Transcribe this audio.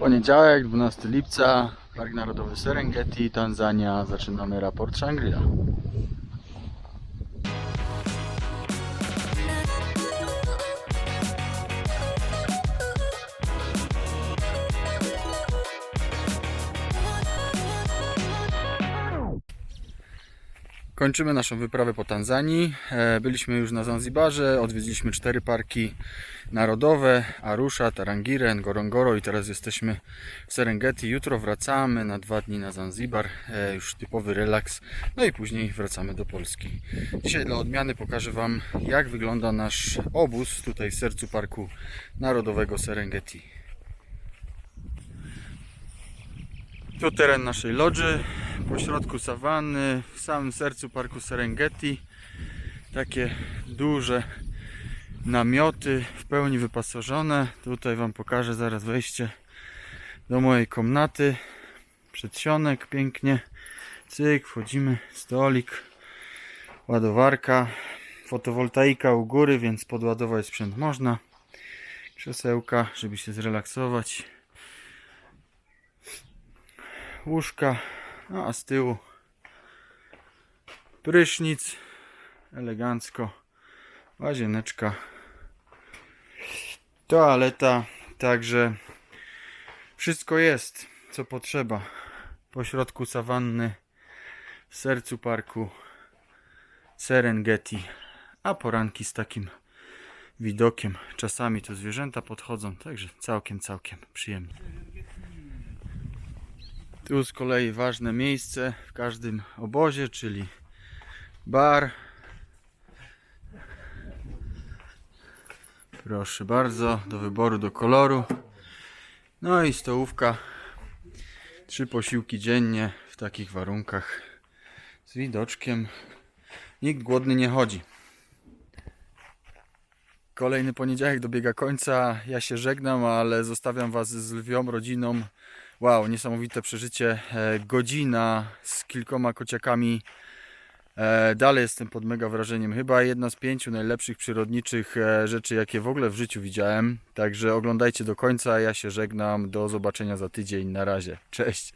Poniedziałek, 12 lipca, Park Narodowy Serengeti, Tanzania. Zaczynamy raport Shangri-La. Kończymy naszą wyprawę po Tanzanii. E, Byliśmy już na Zanzibarze, odwiedziliśmy cztery parki narodowe: Arusha, Tarangire, Ngorongoro i teraz jesteśmy w Serengeti. Jutro wracamy na dwa dni na Zanzibar, e, już typowy relaks. No i później wracamy do Polski. Dzisiaj dla odmiany pokażę Wam, jak wygląda nasz obóz tutaj w sercu Parku Narodowego Serengeti. Tu teren naszej lodży, po środku sawanny, w samym sercu parku Serengeti. Takie duże namioty, w pełni wyposażone. Tutaj Wam pokażę zaraz wejście do mojej komnaty. Przedsionek pięknie. Cyk, wchodzimy, stolik, ładowarka, fotowoltaika u góry, więc podładować sprzęt można. Krzesełka, żeby się zrelaksować łóżka, no a z tyłu prysznic, elegancko, łazieneczka, toaleta, także wszystko jest, co potrzeba. Po środku sawanny, w sercu parku Serengeti, a poranki z takim widokiem. Czasami to zwierzęta podchodzą, także całkiem, całkiem przyjemnie. Tu z kolei ważne miejsce w każdym obozie, czyli bar. Proszę bardzo, do wyboru, do koloru. No i stołówka. Trzy posiłki dziennie w takich warunkach. Z widoczkiem. Nikt głodny nie chodzi. Kolejny poniedziałek dobiega końca. Ja się żegnam, ale zostawiam Was z lwią rodziną. Wow, niesamowite przeżycie. E, godzina z kilkoma kociakami. E, dalej jestem pod mega wrażeniem. Chyba jedna z pięciu najlepszych przyrodniczych e, rzeczy, jakie w ogóle w życiu widziałem. Także oglądajcie do końca. Ja się żegnam. Do zobaczenia za tydzień. Na razie. Cześć.